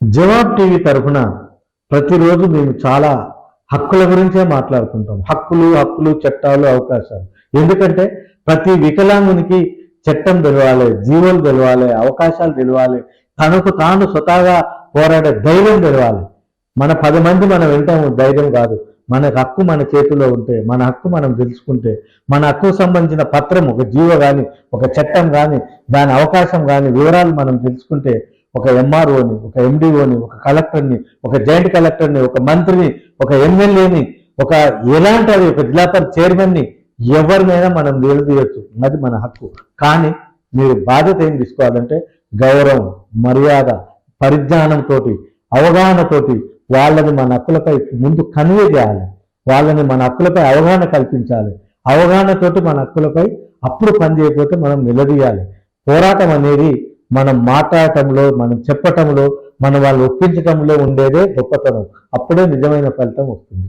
జవాబ్ TV తరఫున ప్రతిరోజు మేము చాలా హక్కుల గురించే మాట్లాడుకుంటాం. హక్కులు హక్కులు చట్టాలు అవకాశాలు. ఎందుకంటే ప్రతి వికలాంగునికి చట్టం తెలవాలి జీవోలు తెలవాలి అవకాశాలు తెలవాలి. తనకు తాను స్వతహాగా పోరాడే ధైర్యం తెలవాలి. మన పది మంది మనం వింటాము ధైర్యం కాదు. మన హక్కు మన చేతిలో ఉంటే మన హక్కు మనం తెలుసుకుంటే మన హక్కు సంబంధించిన పత్రం ఒక జీవో కానీ ఒక చట్టం కానీ దాని అవకాశం కానీ వివరాలు మనం తెలుసుకుంటే ఒక ఎంఆర్ఓని ఒక ఎండిఓని ఒక కలెక్టర్ని ఒక జాయింట్ కలెక్టర్ని ఒక మంత్రిని ఒక ఎమ్మెల్యేని ఒక ఎలాంటి అది ఒక జిల్లా పరిషత్ చైర్మన్ని ఎవరినైనా మనం నిలదీయచ్చు. అది మన హక్కు. కానీ మీరు బాధ్యత ఏం తీసుకోవాలంటే గౌరవం మర్యాద పరిజ్ఞానంతో అవగాహనతోటి వాళ్ళని మన హక్కులపై ముందు కన్వే చేయాలి. వాళ్ళని మన హక్కులపై అవగాహన కల్పించాలి. అవగాహనతోటి మన హక్కులపై అప్పుడు పని చేయకపోతే మనం నిలదీయాలి. పోరాటం అనేది మనం మాట్లాడటంలో మనం చెప్పటంలో మనం వాళ్ళు ఒప్పించటంలో ఉండేదే గొప్పతనం. అప్పుడే నిజమైన ఫలితం వస్తుంది.